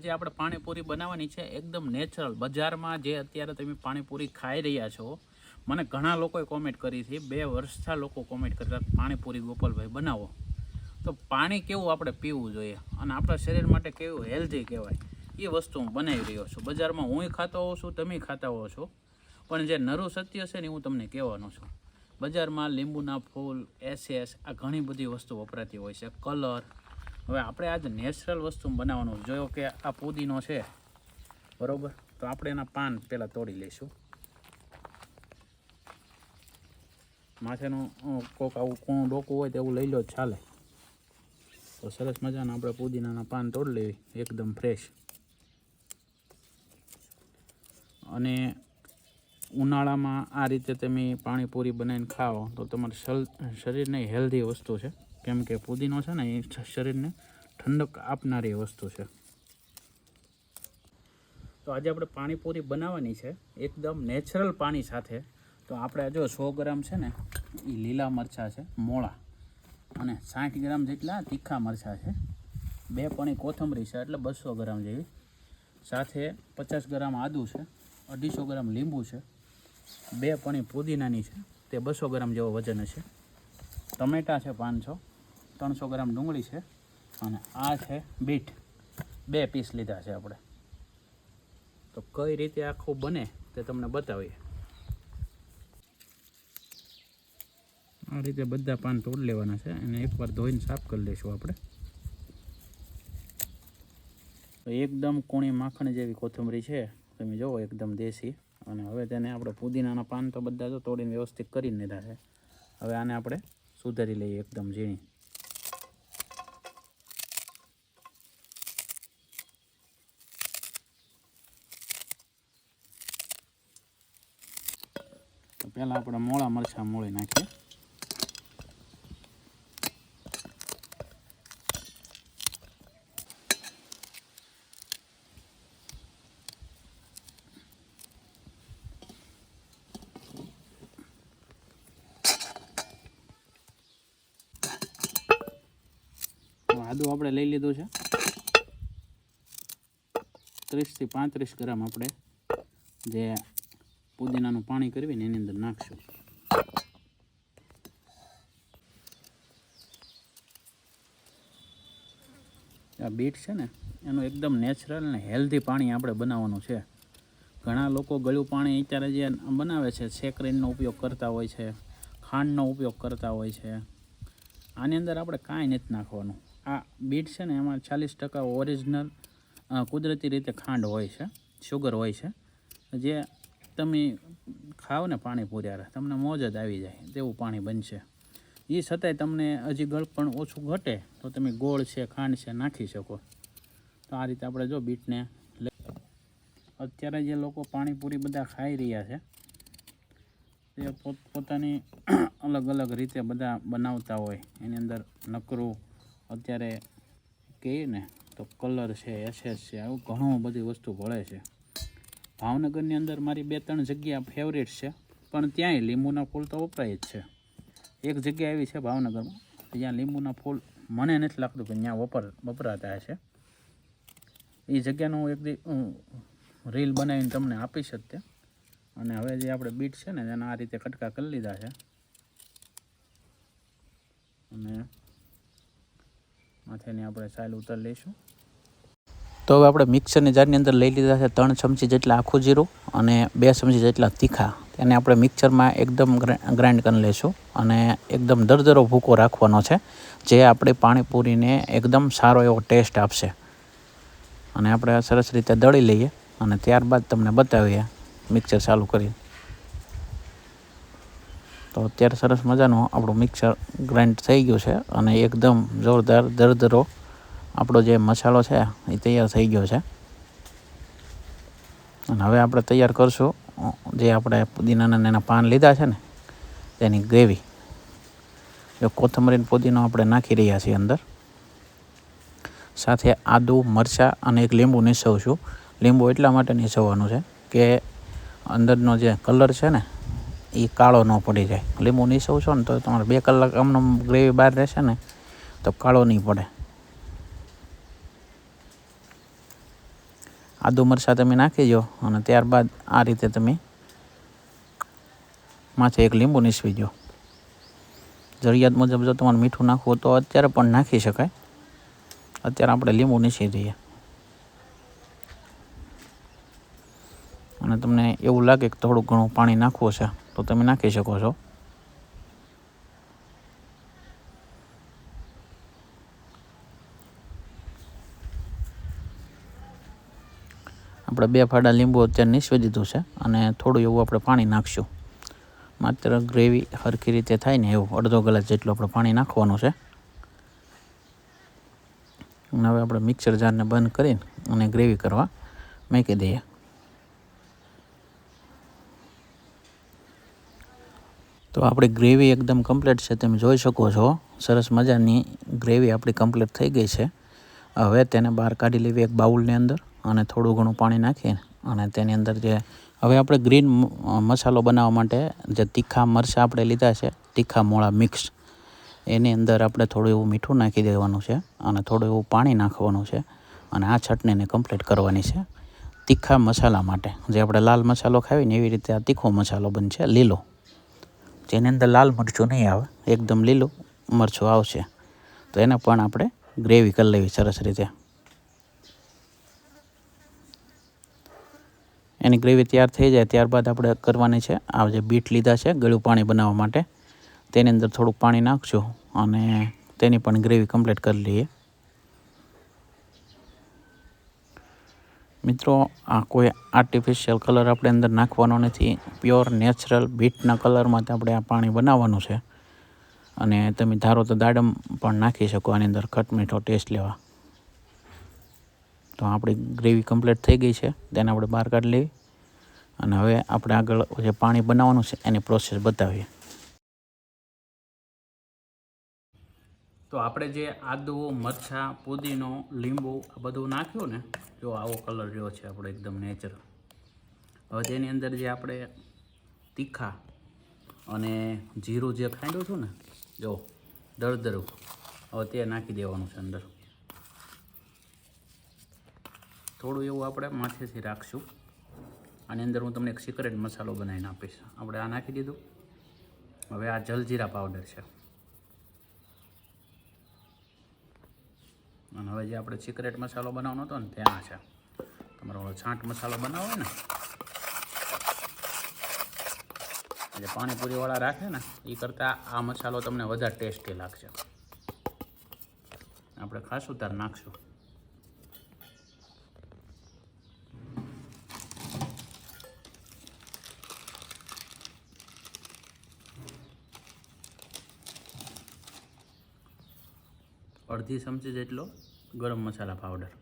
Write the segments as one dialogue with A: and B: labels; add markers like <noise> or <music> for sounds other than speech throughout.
A: જે આપણે પાણીપુરી બનાવવાની છે, એકદમ નેચરલ બજારમાં જે અત્યારે તમે પાણીપુરી ખાઈ રહ્યા છો, મને ઘણા લોકોએ કોમેન્ટ કરી હતી બે વર્ષના લોકો કોમેન્ટ કરતા પાણીપુરી ગોપાલભાઈ બનાવો. તો પાણી કેવું આપણે પીવું જોઈએ? અને આપણા શરીર માટે કેવું હેલ્ધી કહેવાય? એ વસ્તુ હું બનાવી રહ્યો છું. બજારમાં હું ખાતો હોઉં છું, તમે ખાતા હોવ છો. પણ જે નરું સત્ય છે ને, હું તમને કહેવાનો છું. બજારમાં લીંબુના ફૂલ, એસએસ, આ ઘણી બધી વસ્તુ વપરાતી હોય છે. કલર હવે આપણે આજ નેચરલ વસ્તુ બનાવવાનું. જોયો કે આ પુદીનો છે, બરાબર? તો આપણે એના પાન પહેલાં તોડી લઈશું. માથેનું કોક આવું કોણ ડોકું હોય તેવું લઈ લો, ચાલે. તો સરસ મજાના આપણે પુદીનાના પાન તોડી લેવી એકદમ ફ્રેશ અને ઉનાળામાં આ રીતે તમે પાણીપુરી બનાવીને ખાઓ તો તમારા શરીરને હેલ્ધી વસ્તુ છે. કેમ કે પુદીનો છે ને એ શરીરને ઠંડક આપનારી વસ્તુ છે. તો આજે આપણે પાણીપુરી બનાવવાની છે, એકદમ નેચરલ પાણી સાથે. તો આપણે જો સો ગ્રામ છે ને એ લીલા મરચાં છે, મોળા અને સાઠ ગ્રામ જેટલા તીખા મરચાં છે. બે પણી કોથમરી છે, એટલે બસો ગ્રામ જેવી. સાથે પચાસ ગ્રામ આદું છે, અઢીસો ગ્રામ લીંબુ છે, બે પણી પુદીનાની છે, તે બસો ગ્રામ જેવો વજન છે ટમેટાં છે પાંચસો, ત્રણસો ગ્રામ ડુંગળી છે અને આ છે બીટ. બે પીસ લીધા છે આપણે. તો કઈ રીતે આખું બને તે તમને બતાવીએ. આ રીતે બધા પાન તોડી લેવાના છે અને એકવાર ધોઈને સાફ કરી લઈશું આપણે. એકદમ કૂણી માખણ જેવી કોથમરી છે. તમે જુઓ એકદમ દેશી. અને હવે તેને આપણે પુદીનાના પાન તો બધા તો તોડીને વ્યવસ્થિત કરીને લીધા છે. હવે આને આપણે સુધારી લઈએ એકદમ ઝીણી. તો પહેલાં આપણે મોળા મરચાં મોળી નાખીએ. આદું આપણે લઈ લીધું છે. ત્રીસથી પાંત્રીસ ગ્રામ આપણે જે પુદીનાનું પાણી કરીને એની અંદર નાખશું. આ બીટ છે ને, એનું એકદમ નેચરલ ને હેલ્ધી પાણી આપણે બનાવવાનું છે. ઘણા લોકો ગળ્યું પાણી અત્યારે જે બનાવે છે સેકરીનનો ઉપયોગ કરતા હોય છે, ખાંડનો ઉપયોગ કરતા હોય છે. આની અંદર આપણે કાંઈ નથી નાખવાનું. આ બીટ છે ને, એમાં ચાલીસ ટકા ઓરિજિનલ કુદરતી રીતે ખાંડ હોય છે શુગર હોય છે. જે તમે ખાઓ ને પાણી પૂર્યા તમને મોજ જ આવી જાય, તેવું પાણી બનશે. એ છતાંય તમને હજી ગળપણ ઓછું ઘટે, તો તમે ગોળ છે, ખાંડ છે નાખી શકો. તો આ રીતે આપણે જો બીટને અત્યારે જે લોકો પાણીપુરી બધા ખાઈ રહ્યા છે, તે પોત પોતાની <clears throat> અલગ અલગ રીતે બધા બનાવતા હોય. એની અંદર નકરું અત્યારે કહીએ ને, તો કલર છે, એસેસ છે, આવું ઘણું બધી વસ્તુ ભળે છે. ભાવનગરની અંદર મારી બે ત્રણ જગ્યા ફેવરેટ છે. પણ ત્યાંય લીંબુના ફૂલ તો વપરાય જ છે. એક જગ્યા એવી છે ભાવનગરમાં જ્યાં લીંબુના ફૂલ મને નથી લાગતું કે ત્યાં વપર, વપરાતા હશે. એ જગ્યાનું એક હું રીલ બનાવીને તમને આપીશ જ તે. અને હવે જે આપણે બીટ છે ને એના આ રીતે કટકા કરી લીધા છે. અને માથેની આપણે સાઇલ ઉતર લઈશું. તો હવે આપણે મિક્સરની જારની અંદર લઈ લીધા છે ત્રણ ચમચી જેટલા આખું જીરું અને બે ચમચી જેટલા તીખા. એને આપણે મિક્સરમાં એકદમ ગ્રાઇન્ડ કરી લઈશું અને એકદમ દરદરો ભૂકો રાખવાનો છે, જે આપણે પાણીપુરીને એકદમ સારો એવો ટેસ્ટ આપશે. અને આપણે સરસ રીતે દળી લઈએ અને ત્યારબાદ તમને બતાવીએ મિક્સર ચાલુ કરી તો અત્યારે સરસ મજાનું આપણું મિક્સર ગ્રાઇન્ડ થઈ ગયું છે અને એકદમ જોરદાર દરદરો આપણો જે મસાલો છે, એ તૈયાર થઈ ગયો છે. અને હવે આપણે તૈયાર કરશું, જે આપણે પુદીનાના એના પાન લીધા છે ને, તેની ગ્રેવી. જો કોથમરીન પુદીનો આપણે નાખી રહ્યા છીએ અંદર. સાથે આદુ, મરચાં અને એક લીંબુ નીસવશું. લીંબુ એટલા માટે નીસવવાનું છે કે અંદરનો જે કલર છે ને, એ કાળો ન પડી જાય. લીંબુ નીસવશો ને તો તમારે બે કલાક આમનો ગ્રેવી બહાર રહેશે ને, તો કાળો નહીં પડે. આદુ મરચાં તમે નાખી દો અને ત્યારબાદ આ રીતે તમે માથે એક લીંબુ નીસવી દો. જરૂરિયાત મુજબ જો તમારે મીઠું નાખવું તો અત્યારે પણ નાખી શકાય. અત્યારે આપણે લીંબુ નીસી દઈએ. અને તમને એવું લાગે કે થોડું ઘણું પાણી નાખવું છે, તો તમે નાખી શકો છો. આપણે બે ફાડા લીંબુ અત્યારે નીસવી દીધું છે અને થોડું એવું આપણે પાણી નાખશું. માત્ર ગ્રેવી સરખી રીતે થાય ને એવું, અડધો ગ્લાસ જેટલું આપણે પાણી નાખવાનું છે. અને હવે આપણે મિક્સર જારને બંધ કરીને અને ગ્રેવી કરવા મૂકી દઈએ. તો આપણી ગ્રેવી એકદમ કમ્પ્લીટ છે, તમે જોઈ શકો છો. સરસ મજાની ગ્રેવી આપણી કમ્પ્લીટ થઈ ગઈ છે. હવે તેને બહાર કાઢી લેવી એક બાઉલની અંદર. અને થોડું ઘણું પાણી નાખી અને તેની અંદર જે હવે આપણે ગ્રીન મસાલો બનાવવા માટે જે તીખા મરચાં આપણે લીધા છે, તીખા મોળા મિક્સ, એની અંદર આપણે થોડું એવું મીઠું નાખી દેવાનું છે અને થોડું એવું પાણી નાખવાનું છે અને આ ચટણીને કમ્પ્લીટ કરવાની છે. તીખા મસાલા માટે, જે આપણે લાલ મસાલો ખાવી ને એવી રીતે આ તીખો મસાલો બનશે લીલો. જેની અંદર લાલ મરચું નહીં આવે, એકદમ લીલું મરચું આવશે. તો એને પણ આપણે ગ્રેવી કરી લેવી સરસ રીતે. એની ગ્રેવી તૈયાર થઈ જાય ત્યારબાદ આપણે કરવાની છે, આ જે બીટ લીધા છે, ગળ્યું પાણી બનાવવા માટે, તેની અંદર થોડુંક પાણી નાખશું અને તેની પણ ગ્રેવી કમ્પ્લીટ કરી લઈએ. મિત્રો, આ કોઈ આર્ટિફિશિયલ કલર આપણે અંદર નાખવાનો નથી પ્યોર નેચરલ બીટના કલરમાં જ આપણે આ પાણી બનાવવાનું છે. અને તમે ધારો તો દાડમ પણ નાખી શકો, આની અંદર ખટમીઠો ટેસ્ટ લેવા. તો આપણી ગ્રેવી કમ્પ્લીટ થઈ ગઈ છે. તેને આપણે બહાર કાઢી લેવી. અને હવે આપણે આગળ જે પાણી બનાવવાનું છે એની પ્રોસેસ બતાવીએ. તો આપણે જે આદુ, મરચાં, પુદીનો, લીંબુ આ બધું નાખ્યું ને, જો આવો કલર રહ્યો છે આપણો એકદમ નેચરલ હવે તેની અંદર જે આપણે તીખા અને જીરું જે ખાંડ્યું હતું ને, જો દરદરું હવે તે નાખી દેવાનું છે અંદર. થોડું એવું આપણે માથેથી રાખશું. આની અંદર હું તમને એક સિક્રેટ મસાલો બનાવીને આપીશ. આપણે આ નાખી દીધું. હવે આ જલજીરા પાવડર છે. અને હવે જે આપણે સિક્રેટ મસાલો બનાવવાનો હતો ને ત્યાં છે. તમારો છાંટ મસાલો બનાવો ને. જે પાણીપુરીવાળા રાખે ને એ કરતાં આ મસાલો તમને વધારે ટેસ્ટી લાગશે. આપણે ખાસું તાર નાખશું. અડધી ચમચી જેટલો ગરમ મસાલા પાવડર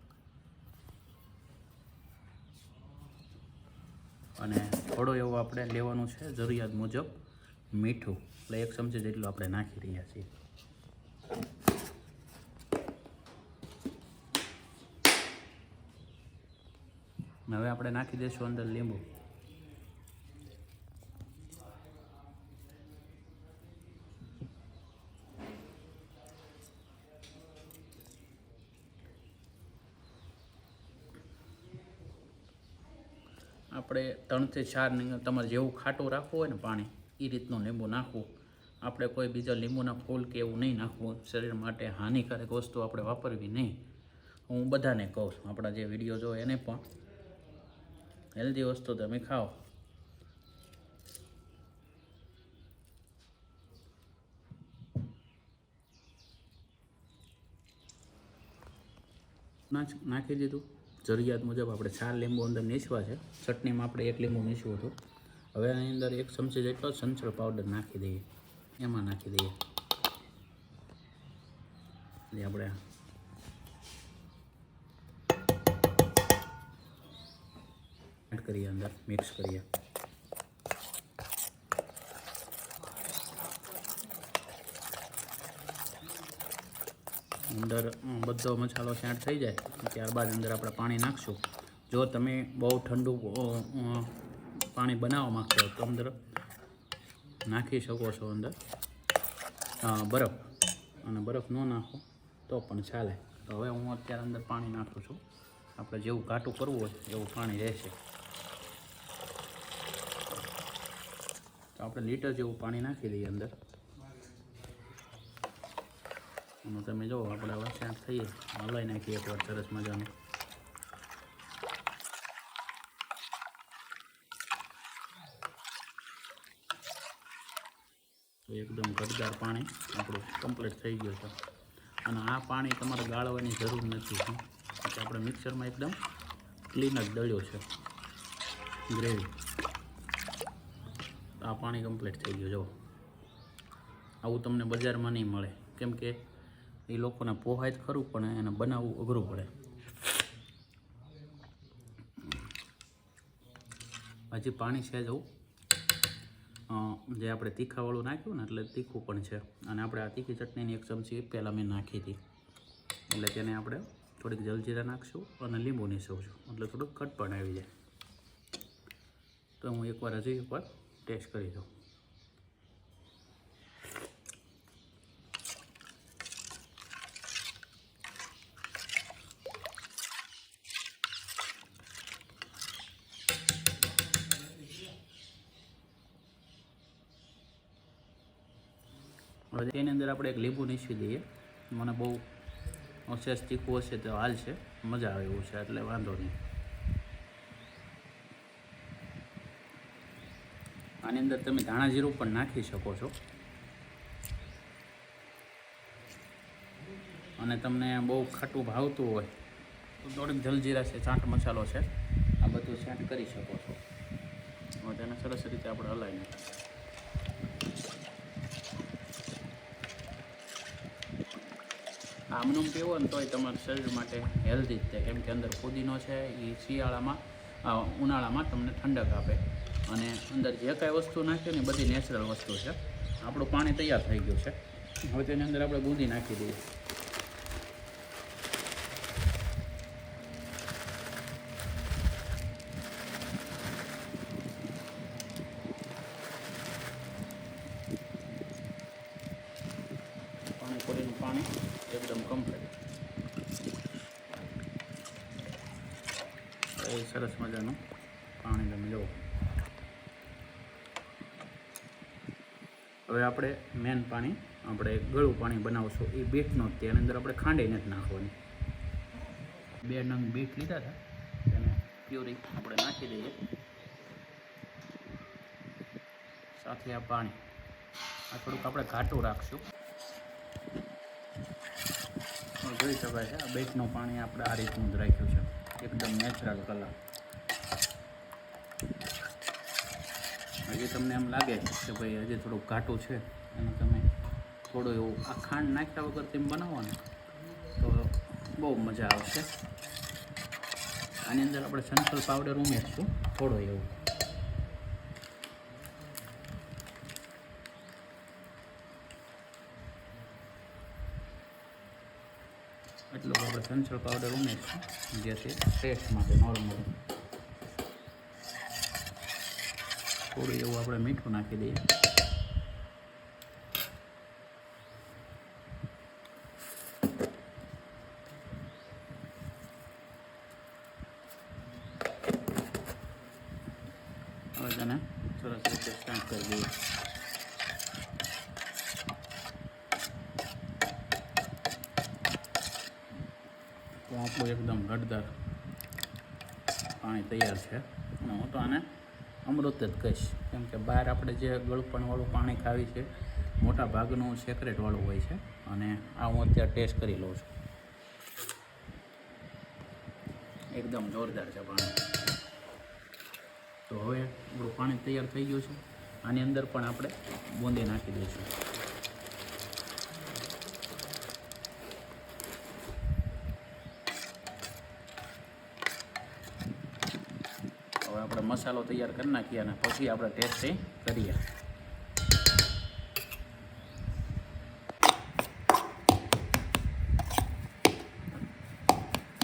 A: અને થોડો એવો આપણે લેવાનું છે જરૂરિયાત મુજબ મીઠું. એટલે એક ચમચી જેટલું આપણે નાખી રહ્યા છીએ. હવે આપણે નાખી દઈશું અંદર લીંબુ આપણે ત્રણથી ચાર તમારે જેવું ખાટું રાખવું હોય ને પાણી એ રીતનું લીંબુ નાખવું. આપણે કોઈ બીજા લીંબુના ફૂલ કે એવું નહીં નાખવું. શરીર માટે હાનિકારક વસ્તુ આપણે વાપરવી નહીં. હું બધાને કહું છું, આપણા જે વીડિયો જો એને પણ. હેલ્ધી વસ્તુ તમે ખાઓ. નાખ દીધું? જરૂરિયાત મુજબ આપણે ચાર લીંબુ અંદર નીચવા છે. ચટણીમાં આપણે એક લીંબુ નીચવું હતું. હવે આની અંદર એક ચમચી જેટલો સંચળ પાવડર નાખી દઈએ. એમાં નાખી દઈએ. એટલે આપણે એડ કરીએ અંદર મિક્સ કરીએ. અંદર બધો મસાલો સેટ થઈ જાય, ત્યારબાદ અંદર આપણે પાણી નાખશું. જો તમે બહુ ઠંડુ પાણી બનાવવા માગતો તો અંદર નાખી શકો છો અંદર. બરફ, અને બરફ ન નાખો, તો પણ ચાલે. તો હવે હું અત્યારે અંદર પાણી નાખું છું. આપણે જેવું ઘાટું કરવું હોય, એવું પાણી રહેશે. તો આપણે લીટર જેવું પાણી નાખી દઈએ અંદર. અને તમે જુઓ આપણે હવે શાંત થઈએ હલાવી નાખીએ એકવાર સરસ મજાનું. તો એકદમ ઘટદાર પાણી આપણું કમ્પ્લીટ થઈ ગયું છે. અને આ પાણી તમારે ગાળવાની જરૂર નથી આપણે મિક્સરમાં એકદમ ક્લીન જ દળ્યો છે. ગ્રેવી આ પાણી કમ્પ્લીટ થઈ ગયું, જો. આવું તમને બજારમાં નહીં મળે. કેમ કે એ લોકોને પોહાય જ ખરું, પણ એને બનાવવું અઘરું પડે. હજી પાણી છે જવું જે આપણે તીખાવાળું નાખ્યું ને એટલે તીખું પણ છે. અને આપણે આ તીખી ચટણીની એક ચમચી પહેલાં મેં નાખી હતી. એટલે તેને આપણે થોડીક જલજીરા નાખશું અને લીંબુ નીસવશું એટલે થોડુંક ખટ પણ આવી જાય. તો હું એકવાર હજી એકવાર ટેસ્ટ કરી દઉં હવે તેની અંદર આપણે એક લીંબુ નીચવી દઈએ. મને બહુ અશેષ તીખું હશે તો હાલ છે. મજા આવે એવું છે, એટલે વાંધો નહીં. આની અંદર તમે ધાણા જીરું પણ નાખી શકો છો. અને તમને બહુ ખાટું ભાવતું હોય તો થોડીક જલજીરા છે, ચાટ મસાલો છે, આ બધું છાંટ કરી શકો છો. તેને સરસ રીતે આપણે હલાવી આમનું પીવો ને તોય તમારા શરીર માટે હેલ્ધી જ છે. કેમ કે અંદર ફુદીનો છે એ શિયાળામાં ઉનાળામાં તમને ઠંડક આપે. અને અંદર જે કાંઈ વસ્તુ નાખીએ ને બધી નેચરલ વસ્તુ છે. આપણું પાણી તૈયાર થઈ ગયું છે. હવે તેની અંદર આપણે બુંદી નાખી દઈએ પાણીપુરીનું પાણી એકદમ કમ્પ્લીટ એ સરસ મજાનું પાણી તમે જુઓ. હવે આપણે મેન પાણી, આપણે ગળું પાણી બનાવશું. એ બીટનો જ તેની અંદર આપણે ખાંડી નથી નાખવાની. બે નંગ બીટ લીધા હતા. તેને પ્યુરી આપણે નાખી દઈએ. સાથે આ પાણી. આ થોડુંક આપણે ઘાટું રાખશું. જોઈ શકાય છે, આ બેટનું પાણી આપણે આ રીતનું જ રાખ્યું છે. એકદમ નેચરલ કલર. હજી તમને એમ લાગે કે ભાઈ હજી થોડુંક ઘાટું છે અને તમે થોડું એવું આ ખાંડ નાખ્યા વગર તેમ બનાવો ને, તો બહુ મજા આવશે. આની અંદર આપણે સનફલ પાવડર ઉમેરશું, થોડો એવું. એટલો આપણે સંચળ પાવડર ઉમેરશું, જેથી ટેસ્ટ માટે નોર્મલ થોડું એવું આપણે મીઠું નાખી દઈએ. સરસ રીતે કરી દઈએ. તો એકદમ ઘટદાર પાણી તૈયાર છે. અને હું તો આને અમૃત જ કહીશ. કેમ કે બહાર આપણે જે ગળપણવાળું પાણી ખાવી છે મોટા ભાગનું સેક્રેટવાળું હોય છે અને આ હું અત્યારે ટેસ્ટ કરી લઉં છું. એકદમ જોરદાર છે પાણી. તો હવે આપણું પાણી તૈયાર થઈ ગયું છે. આની અંદર પણ આપણે બૂંદી નાખી દઈશું. આપણે મસાલો તૈયાર કરી નાખીએ અને પછી આપણે ટેસ્ટિંગ કરીએ.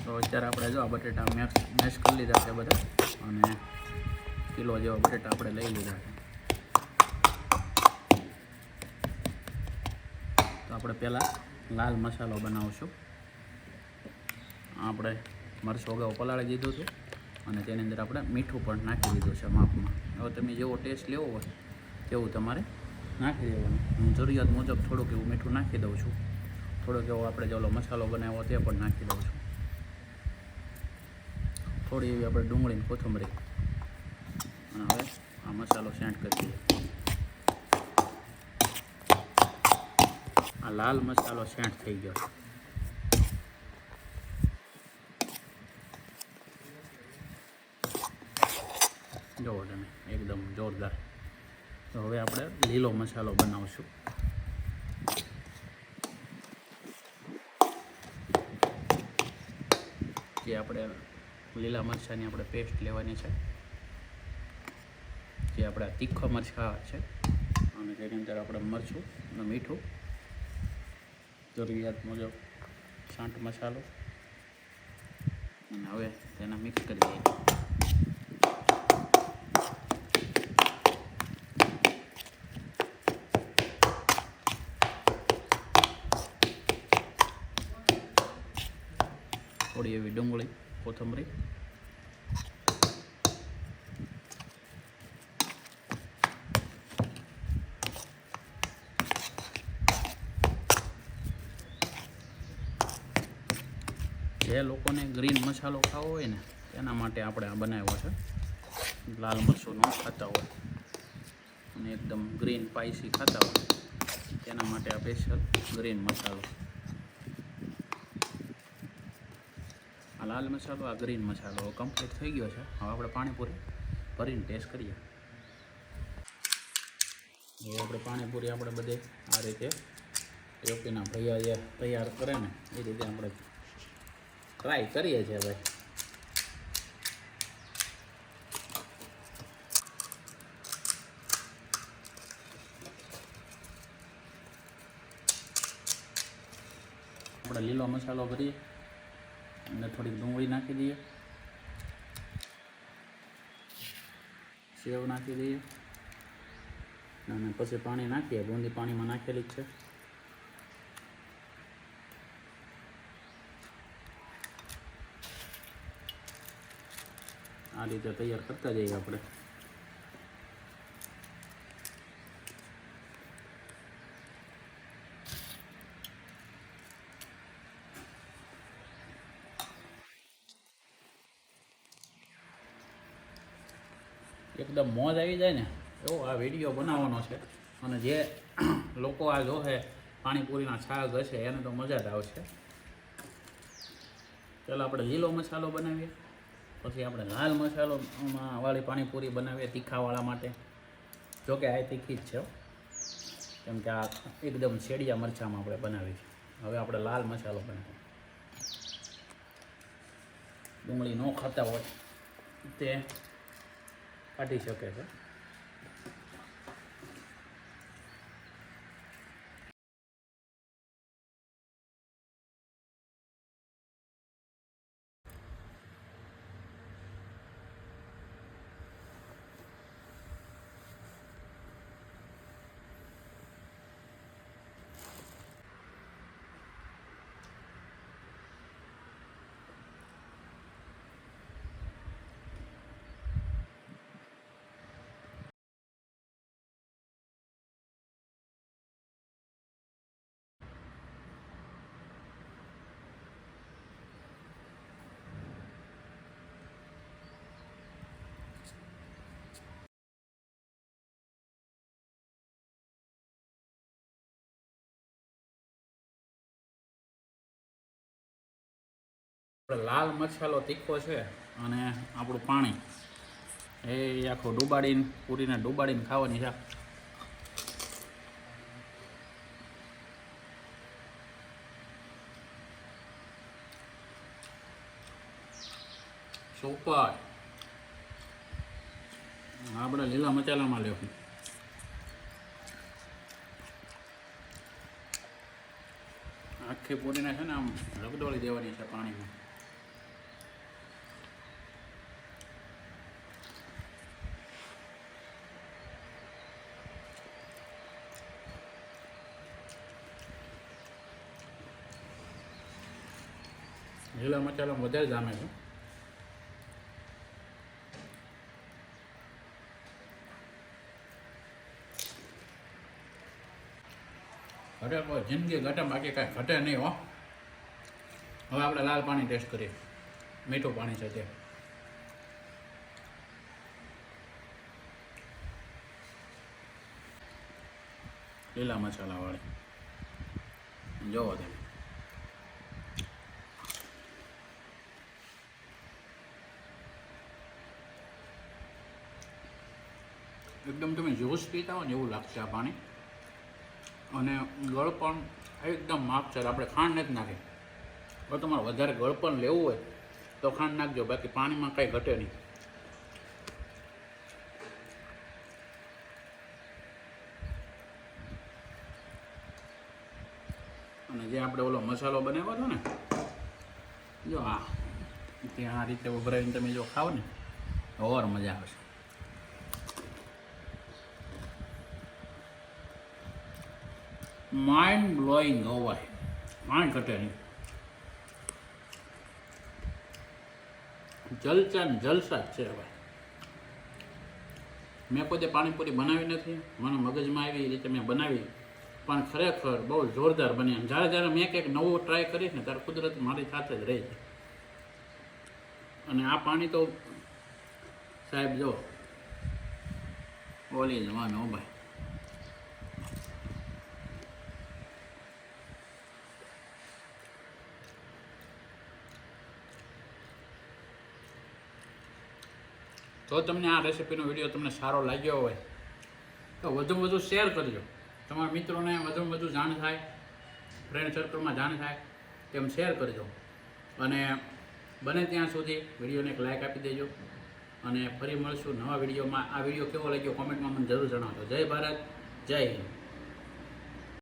A: તો અત્યારે આપણે જો આ બટેટા મેક્સ મેશ કરી લીધા છે બધા અને કિલો જેવા બટેટા આપણે લઈ લીધા છે. તો આપણે પહેલાં લાલ મસાલો બનાવશું. આપણે મરચું અગાઉ પલાળી દીધું હતું. અને તેની અંદર આપણે મીઠું પણ નાખી દીધું છે માપમાં. હવે તમે જેવો ટેસ્ટ લેવો હોય, તેવું તમારે નાખી દેવાનું. હું જરૂરિયાત મુજબ થોડુંક એવું મીઠું નાખી દઉં છું. થોડોક એવો આપણે જે મસાલો બનાવ્યો તે પણ નાખી દઉં છું. થોડી એવી આપણે ડુંગળીની કોથમરી. અને હવે આ મસાલો સેન્ટ કરી દઈએ. આ લાલ મસાલો સેન્ટ થઈ ગયો. જુઓ તમે, એકદમ જોરદાર. તો હવે આપણે લીલો મસાલો બનાવશું. જે આપણે લીલા મરચાંની આપણે પેસ્ટ લેવાની છે. જે આપણા તીખા મરચાં છે. અને તેની અંદર આપણે મરચું અને મીઠું. જરૂરિયાત મુજબ સાંઠ મસાલો. અને હવે તેને મિક્સ કરી દઈએ. થોડી એવી ડુંગળી કોથમરી જે લોકોને ગ્રીન મસાલો ખાવો હોય ને તેના માટે આપણે આ બનાવ્યો છે. લાલ મરચું ન ખાતા હોય. અને એકદમ ગ્રીન સ્પાઇસી ખાતા હોય. તેના માટે આ સ્પેશિયલ ગ્રીન મસાલો. આ લાલ મસાલો, આ ગ્રીન મસાલો કમ્પ્લીટ થઈ ગયો છે. હવે આપણે પાણીપુરી ભરીને ટેસ્ટ કરીએ. હવે આપણે પાણીપુરી આપણે બધે આ રીતે યોપીના ભૈયા જે તૈયાર કરે ને, એ રીતે આપણે ટ્રાય કરીએ છીએ ભાઈ. આપણે લીલો મસાલો અંદર થોડીક ડુંગળી નાખી દઈએ સેવ નાખી દઈએ અને પછી પાણી નાખીએ બુંદી પાણીમાં નાખેલી જ છે આ રીતે તૈયાર કરતા જઈએ આપણે એકદમ મોજ આવી જાય ને, એવો આ વીડિયો બનાવવાનો છે. અને જે લોકો આ જોશે, પાણીપુરીના છાગ હશે, એને તો મજા જ આવશે. ચાલો આપણે લીલો મસાલો બનાવીએ. પછી આપણે લાલ મસાલો વાળી પાણીપુરી બનાવીએ તીખાવાળા માટે. જોકે આ તીખી જ છે. કેમ કે આ એકદમ શેડિયા મરચાંમાં આપણે બનાવી છે. હવે આપણે લાલ મસાલો બનાવીએ. ડુંગળી ન ખાતા હોય તે કાઢી શકે છે. લાલ મસાલો તીખો છે અને આપણું પાણી. એ આખું ડૂબાડીને, પૂરીને ડૂબાડીને ખાવાની છે. સુપર. આપણે લીલા મસાલામાં લેવું આખી પૂરીને છે ને આમ રગદોળી દેવાની છે પાણીમાં. લીલા મસાલા વધારે જામે છે. ઘટે જિંદગી ઘટે બાકી કાંઈ ઘટે નહીં હો. હવે આપણે લાલ પાણી ટેસ્ટ કરીએ. મીઠું પાણી છે તે લીલા મસાલાવાળી. જોવો તમે. એકદમ તમે જ્યુસ પીતા હોય ને એવું લાગશે આ પાણી. અને ગળ પણ એકદમ માપસર આપણે ખાંડ નથી નાખી. હવે તમારે વધારે ગળ પણ લેવું હોય તો ખાંડ નાખજો, બાકી પાણીમાં કાંઈ ઘટે નહીં. અને જે આપણે ઓલો મસાલો બનાવ્યો હતો ને, જો આ, ત્યાં આ રીતે ઉભરાઈને તમે જો ખાવ ને ઓર મજા આવશે. માઇન્ડ બ્લોઈંગ હોવાય માઇન્ડ ઘટે નહીં. જલચા ને જલસા જ છે હવે. મેં પોતે પાણીપુરી બનાવી નથી. મને મગજમાં આવી રીતે મેં બનાવી. પણ ખરેખર બહુ જોરદાર બની જ્યારે જ્યારે મેં કંઈક નવું ટ્રાય કરીશ ને ત્યારે કુદરત મારી સાથે જ રહે છે. અને આ પાણી તો સાહેબ જો, ઓલી જવાનો ભાઈ. જો તમને આ રેસીપીનો વીડિયો તમને સારો લાગ્યો હોય, તો વધુમાં વધુ શેર કરજો. તમારા મિત્રોને વધુમાં વધુ જાણ થાય ફ્રેન્ડ સર્કલમાં જાણ થાય, તેમ શેર કરજો. અને બને ત્યાં સુધી વિડીયોને એક લાઇક આપી દેજો. અને ફરી મળશું નવા વિડીયોમાં આ વીડિયો કેવો લાગ્યો? કોમેન્ટમાં મને જરૂર જણાવજો. જય ભારત, જય હિન્દ.